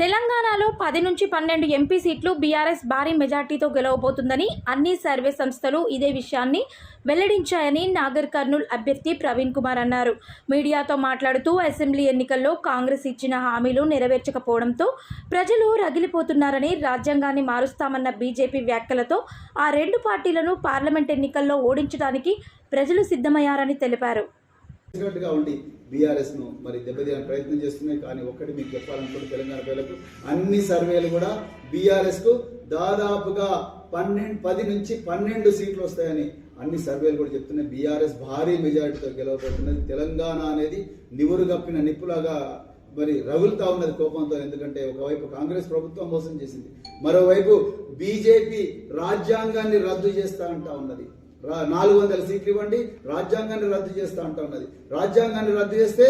తెలంగాణలో పది నుంచి పన్నెండు ఎంపీ సీట్లు బీఆర్ఎస్ భారీ మెజార్టీతో గెలవబోతుందని అన్ని సర్వే సంస్థలు ఇదే విషయాన్ని వెల్లడించాయని నాగర్ కర్నూల్ అభ్యర్థి ప్రవీణ్ కుమార్ అన్నారు. మీడియాతో మాట్లాడుతూ అసెంబ్లీ ఎన్నికల్లో కాంగ్రెస్ ఇచ్చిన హామీలు నెరవేర్చకపోవడంతో ప్రజలు రగిలిపోతున్నారని రాజ్యాంగాన్ని మారుస్తామన్న బీజేపీ వ్యాఖ్యలతో ఆ రెండు పార్టీలను పార్లమెంట్ ఎన్నికల్లో ఓడించడానికి ప్రజలు సిద్ధమయ్యారని తెలిపారు. గా ఉండి బీఆర్ఎస్ను మరి దెబ్బతీయడానికి ప్రయత్నం చేస్తున్నాయి. కానీ ఒక్కటి మీకు చెప్పాలనుకుంటే తెలంగాణ ప్రజలకు అన్ని సర్వేలు కూడా బీఆర్ఎస్కు దాదాపుగా పన్నెండు పది నుంచి పన్నెండు సీట్లు వస్తాయని అన్ని సర్వేలు కూడా చెప్తున్నాయి. బీఆర్ఎస్ భారీ మెజారిటీతో గెలవబోతున్నది. తెలంగాణ అనేది నివురు కప్పిన నిప్పులాగా మరి రగులుతా ఉన్నది కోపంతో. ఎందుకంటే ఒకవైపు కాంగ్రెస్ ప్రభుత్వం మోసం చేసింది. మరోవైపు బీజేపీ రాజ్యాంగాన్ని రద్దు చేస్తా అంటా ఉన్నది. నాలుగు వందల సీట్లు ఇవ్వండి రాజ్యాంగాన్ని రద్దు చేస్తా అంటా ఉన్నది. రాజ్యాంగాన్ని రద్దు చేస్తే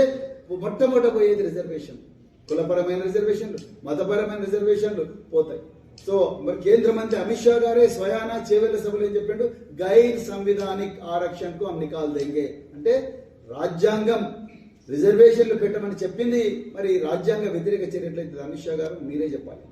మొట్టమొదట పోయేది రిజర్వేషన్. కులపరమైన రిజర్వేషన్లు మతపరమైన రిజర్వేషన్లు పోతాయి. సో మరి కేంద్ర మంత్రి అమిత్ షా గారే స్వయానా చేవెళ్ళ సభలో ఏం చెప్పిండు? గైర్ సంవిధానిక్ ఆరక్షణకు హమ్ నికాల్ దెంగే అంటే రాజ్యాంగం రిజర్వేషన్లు పెట్టమని చెప్పింది మరి రాజ్యాంగ వ్యతిరేక చర్యట్లయితే అమిత్ షా గారు మీరే చెప్పాలి.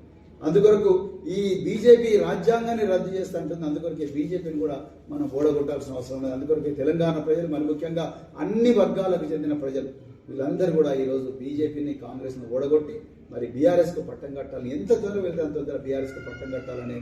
అందుకొరకు ఈ బీజేపీ రాజ్యాంగాన్ని రద్దు చేస్తా అంటుంది. అందుకొరకే బీజేపీని కూడా మనం ఓడగొట్టాల్సిన అవసరం లేదు. అందుకొరకే తెలంగాణ ప్రజలు మరి ముఖ్యంగా అన్ని వర్గాలకు చెందిన ప్రజలు వీళ్ళందరూ కూడా ఈరోజు బీజేపీని కాంగ్రెస్ను ఓడగొట్టి మరి బీఆర్ఎస్కు పట్టం కట్టాలి. ఎంత దూరం వెళ్తే అంత తొందర బీఆర్ఎస్కు పట్టం కట్టాలనే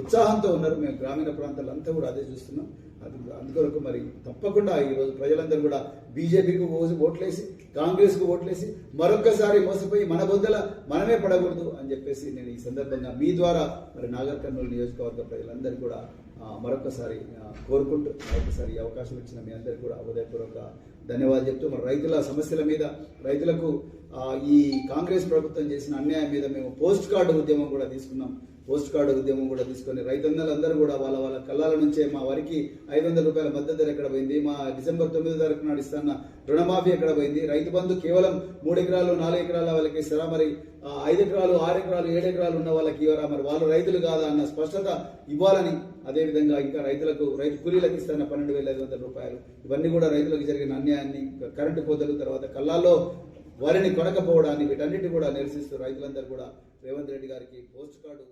ఉత్సాహంతో ఉన్నారు మేము గ్రామీణ ప్రాంతాలంతా కూడా అదే చూస్తున్నాం. అది అందుకొరకు మరి తప్పకుండా ఈరోజు ప్రజలందరూ కూడా బీజేపీకి ఓట్లేసి కాంగ్రెస్కు ఓట్లేసి మరొక్కసారి మోసపోయి మన బొద్దల మనమే పడకూడదు అని చెప్పేసి నేను ఈ సందర్భంగా మీ ద్వారా మరి నాగర్ కర్నూలు నియోజకవర్గ ప్రజలందరూ కూడా మరొకసారి కోరుకుంటూ మరొకసారి అవకాశం ఇచ్చిన మీ అందరికీ కూడా హృదయపూర్వక ధన్యవాదాలు చెప్తూ మరి రైతుల సమస్యల మీద రైతులకు ఈ కాంగ్రెస్ ప్రభుత్వం చేసిన అన్యాయం మీద మేము పోస్ట్ కార్డు ఉద్యమం కూడా తీసుకున్నాం. పోస్ట్ కార్డు ఉద్యమం కూడా తీసుకొని రైతన్నలందరూ కూడా వాళ్ళ వాళ్ళ కళ్ళాల నుంచే మా వారికి ఐదు వందల రూపాయల మద్దతు ధర ఎక్కడ పోయింది? మా డిసెంబర్ తొమ్మిదో తారీఖు నాడు ఇస్తున్న రుణమాఫీ ఎక్కడ పోయింది? రైతు బంధు కేవలం మూడు ఎకరాలు నాలుగు ఎకరాల వాళ్ళకి ఇస్తారా? మరి ఆ, ఐదు ఎకరాలు ఆరు ఎకరాలు ఏడు ఎకరాలు ఉన్న వాళ్ళకి ఇవ్వరా? మరి వాళ్ళు రైతులు కాదా అన్న స్పష్టత ఇవ్వాలని అదేవిధంగా ఇంకా రైతులకు రైతు కూలీలకు ఇస్తున్న పన్నెండు వేల ఐదు వందల రూపాయలు. ఇవన్నీ కూడా రైతులకు జరిగిన అన్యాయాన్ని కరెంటు కోతలు తర్వాత కళ్ళాల్లో వరిని కొనకపోవడాన్ని వీటన్నిటి కూడా నిరసిస్తూ రైతులందరూ కూడా రేవంత్ రెడ్డి గారికి పోస్ట్ కార్డు